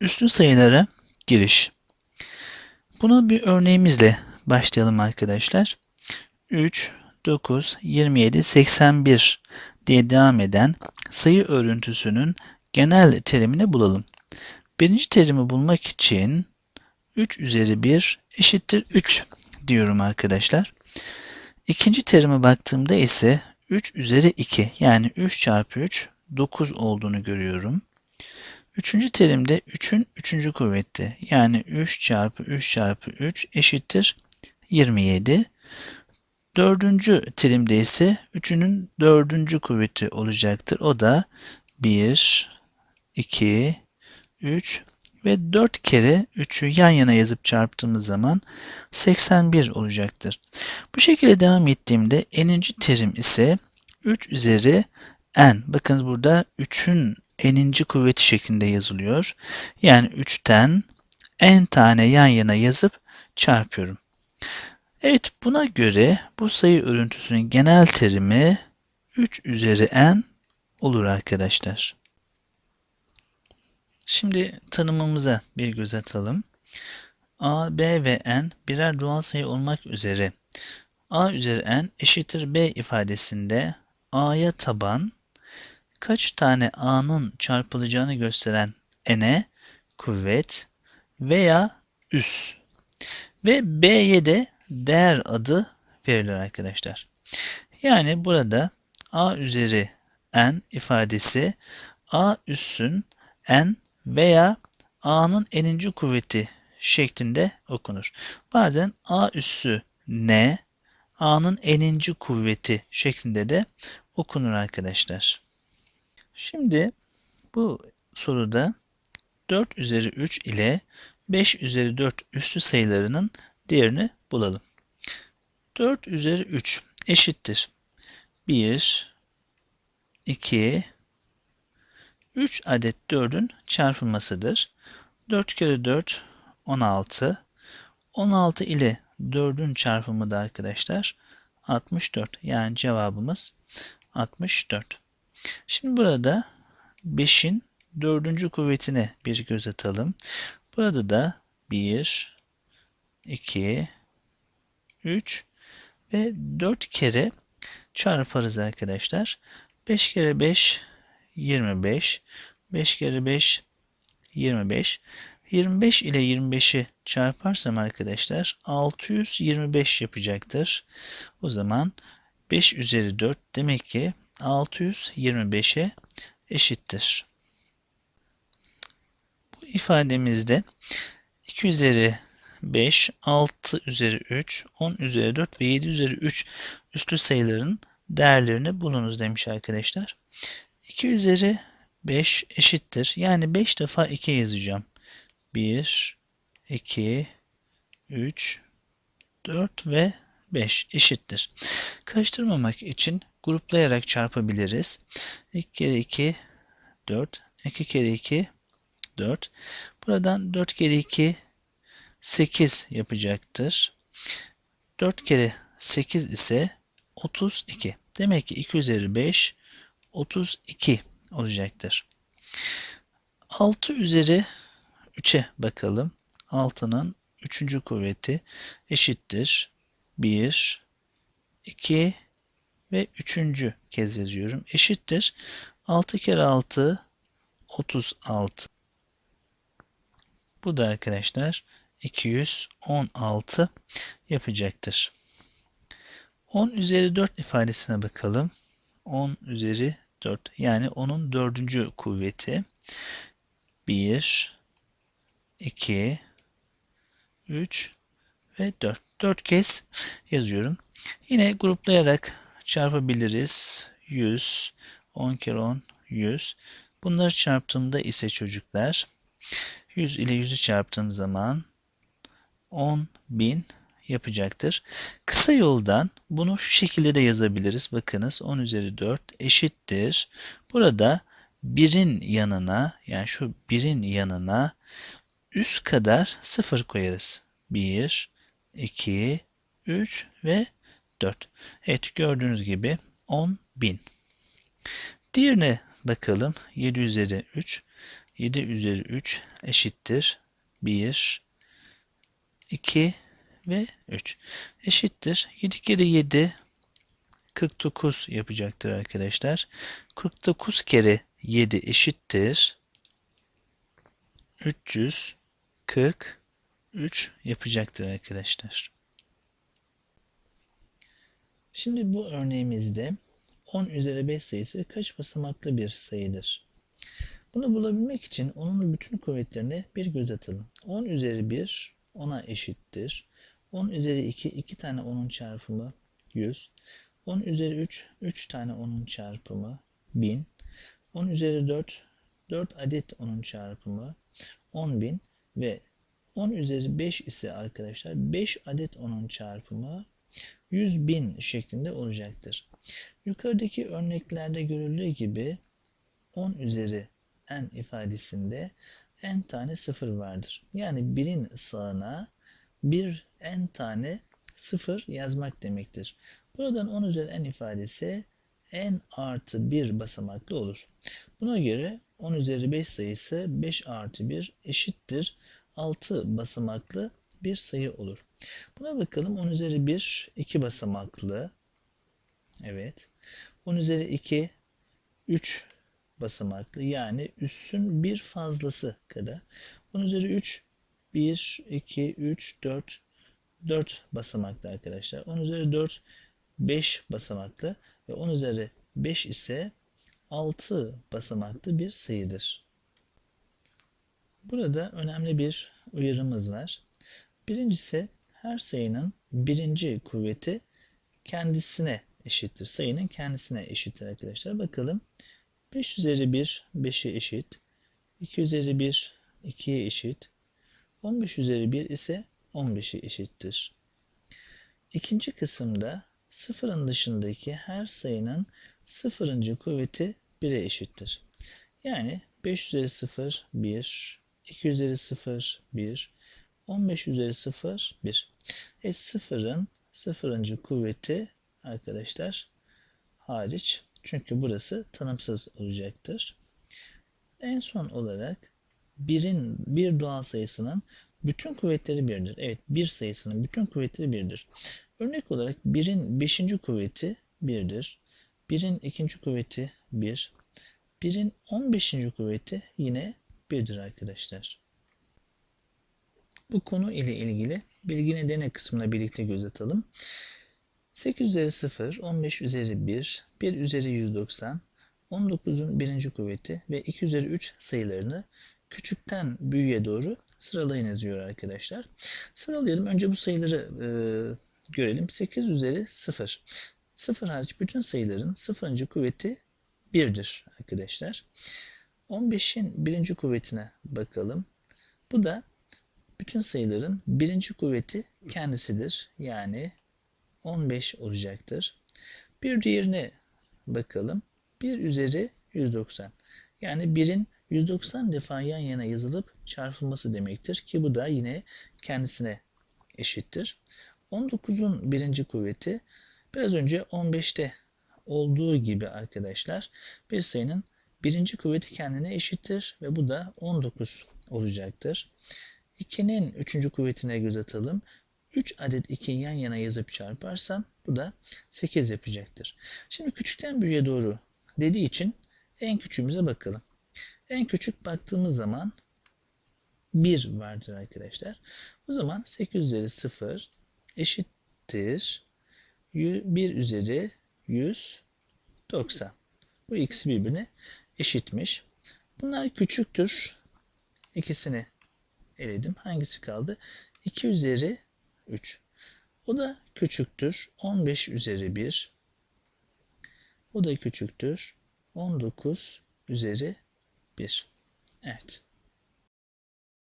Üstün sayılara giriş. Buna bir örneğimizle başlayalım arkadaşlar. 3, 9, 27, 81 diye devam eden sayı örüntüsünün genel terimini bulalım. Birinci terimi bulmak için 3 üzeri 1 eşittir 3 diyorum arkadaşlar. İkinci terime baktığımda ise 3 üzeri 2 yani 3 çarpı 3 9 olduğunu görüyorum. Üçüncü terimde 3'ün üçüncü kuvveti yani 3 çarpı 3 çarpı 3 eşittir 27. Dördüncü terimde ise 3'ünün dördüncü kuvveti olacaktır. O da 1, 2, 3 ve 4 kere 3'ü yan yana yazıp çarptığımız zaman 81 olacaktır. Bu şekilde devam ettiğimde n'inci terim ise 3 üzeri n. Bakın burada 3'ün n'inci kuvveti şeklinde yazılıyor. Yani 3'ten n tane yan yana yazıp çarpıyorum. Evet buna göre bu sayı örüntüsünün genel terimi 3 üzeri n olur arkadaşlar. Şimdi tanımımıza bir göz atalım. a, b ve n birer doğal sayı olmak üzere a üzeri n eşittir b ifadesinde a'ya taban kaç tane a'nın çarpılacağını gösteren n'e kuvvet veya üs ve b'ye de değer adı verilir arkadaşlar. Yani burada a üzeri n ifadesi a üssün n veya a'nın n'inci kuvveti şeklinde okunur. Bazen a üssü n, a'nın n'inci kuvveti şeklinde de okunur arkadaşlar. Şimdi bu soruda 4 üzeri 3 ile 5 üzeri 4 üstü sayılarının değerini bulalım. 4 üzeri 3 eşittir. 1, 2, 3 adet 4'ün çarpılmasıdır. 4 kere 4 16. 16 ile 4'ün çarpımı da arkadaşlar 64. Yani cevabımız 64. Şimdi burada 5'in 4. kuvvetine bir göz atalım. Burada da 1, 2, 3 ve 4 kere çarparız arkadaşlar. 5 kere 5 25. 5 kere 5 25. 25 ile 25'i çarparsam arkadaşlar 625 yapacaktır. O zaman 5 üzeri 4 demek ki 625'e eşittir. Bu ifademizde 2 üzeri 5, 6 üzeri 3, 10 üzeri 4 ve 7 üzeri 3 üstü sayıların değerlerini bulunuz demiş arkadaşlar. 2 üzeri 5 eşittir. Yani 5 defa 2 yazacağım. 1, 2, 3, 4 ve 5 eşittir. Karıştırmamak için gruplayarak çarpabiliriz. 2 kere 2, 4. 2 kere 2, 4. Buradan 4 kere 2, 8 yapacaktır. 4 kere 8 ise 32. Demek ki 2 üzeri 5, 32 olacaktır. 6 üzeri 3'e bakalım. 6'nın 3. kuvveti eşittir. 1, 2 ve 3. kez yazıyorum. Eşittir. 6 kere 6 36. Bu da arkadaşlar 216 yapacaktır. 10 üzeri 4 ifadesine bakalım. 10 üzeri 4 yani onun dördüncü kuvveti. 1 2 3 ve 4. 4 kez yazıyorum. Yine gruplayarak çarpabiliriz. 100 10 kere 10 100. Bunları çarptığımda ise çocuklar 100 ile 100'ü çarptığım zaman 10.000 yapacaktır. Kısa yoldan bunu şu şekilde de yazabiliriz. Bakınız 10 üzeri 4 eşittir. Burada birin yanına yani şu birin yanına üst kadar sıfır koyarız. 1, 2, 3 ve 4. Evet gördüğünüz gibi 10 bin. Diğerine bakalım. 7 üzeri 3. 7 üzeri 3 eşittir 1, 2 ve 3 eşittir. 7 kere 7 49 yapacaktır arkadaşlar. 49 kere 7 eşittir 343 yapacaktır arkadaşlar. Şimdi bu örneğimizde 10 üzeri 5 sayısı kaç basamaklı bir sayıdır? Bunu bulabilmek için onun bütün kuvvetlerine bir göz atalım. 10 üzeri 1 10'a eşittir. 10 üzeri 2 2 tane 10'un çarpımı 100. 10 üzeri 3 3 tane 10'un çarpımı 1000. 10 üzeri 4 4 adet 10'un çarpımı 10.000 ve 10 üzeri 5 ise arkadaşlar 5 adet 10'un çarpımı 100.000 şeklinde olacaktır. Yukarıdaki örneklerde görüldüğü gibi 10 üzeri n ifadesinde n tane sıfır vardır. Yani birin sağına bir n tane sıfır yazmak demektir. Buradan 10 üzeri n ifadesi n artı 1 basamaklı olur. Buna göre 10 üzeri 5 sayısı 5 artı 1 eşittir 6 basamaklı bir sayı olur. Buna bakalım 10 üzeri 1 2 basamaklı. Evet. 10 üzeri 2 3 basamaklı yani üssün bir fazlası kadar. 10 üzeri 3 1, 2, 3, 4 4 basamaklı arkadaşlar. 10 üzeri 4 5 basamaklı ve 10 üzeri 5 ise 6 basamaklı bir sayıdır. Burada önemli bir uyarımız var. Birincisi her sayının birinci kuvveti kendisine eşittir. Sayının kendisine eşittir arkadaşlar. Bakalım 5 üzeri 1 5'e eşit. 2 üzeri 1 2'ye eşit. 15 üzeri 1 ise 15'e eşittir. İkinci kısımda sıfırın dışındaki her sayının sıfırıncı kuvveti 1'e eşittir. Yani 5 üzeri 0 1, 2 üzeri 0 1, 15 üzeri 0 1. E sıfırın sıfırıncı kuvveti arkadaşlar hariç çünkü burası tanımsız olacaktır. En son olarak birin bir doğal sayısının bütün kuvvetleri birdir. Evet bir sayısının bütün kuvvetleri birdir. Örnek olarak birin beşinci kuvveti birdir. Birin ikinci kuvveti bir. Birin on beşinci kuvveti yine birdir arkadaşlar. Bu konu ile ilgili bilgi nedeni kısmına birlikte göz atalım. 8 üzeri 0, 15 üzeri 1, 1 üzeri 190, 19'un birinci kuvveti ve 2 üzeri 3 sayılarını küçükten büyüğe doğru sıralayınız diyor arkadaşlar. Sıralayalım. Önce bu sayıları e, görelim. 8 üzeri 0. 0 hariç bütün sayıların sıfırıncı kuvveti 1'dir arkadaşlar. 15'in birinci kuvvetine bakalım. Bu da bütün sayıların birinci kuvveti kendisidir. Yani 15 olacaktır. Bir diğerine bakalım. 1 üzeri 190. Yani 1'in 190 defa yan yana yazılıp çarpılması demektir ki bu da yine kendisine eşittir. 19'un birinci kuvveti biraz önce 15'te olduğu gibi arkadaşlar bir sayının birinci kuvveti kendine eşittir ve bu da 19 olacaktır. 2'nin üçüncü kuvvetine göz atalım. 3 adet 2 yan yana yazıp çarparsam bu da 8 yapacaktır. Şimdi küçükten büyüğe doğru dediği için en küçüğümüze bakalım. En küçük baktığımız zaman 1 vardır arkadaşlar. O zaman 8 üzeri 0 eşittir 1 üzeri 190. Bu ikisi birbirine eşitmiş. Bunlar küçüktür. İkisini eledim. Hangisi kaldı? 2 üzeri 3. O da küçüktür. 15 üzeri 1. O da küçüktür. 19 üzeri 1. Evet.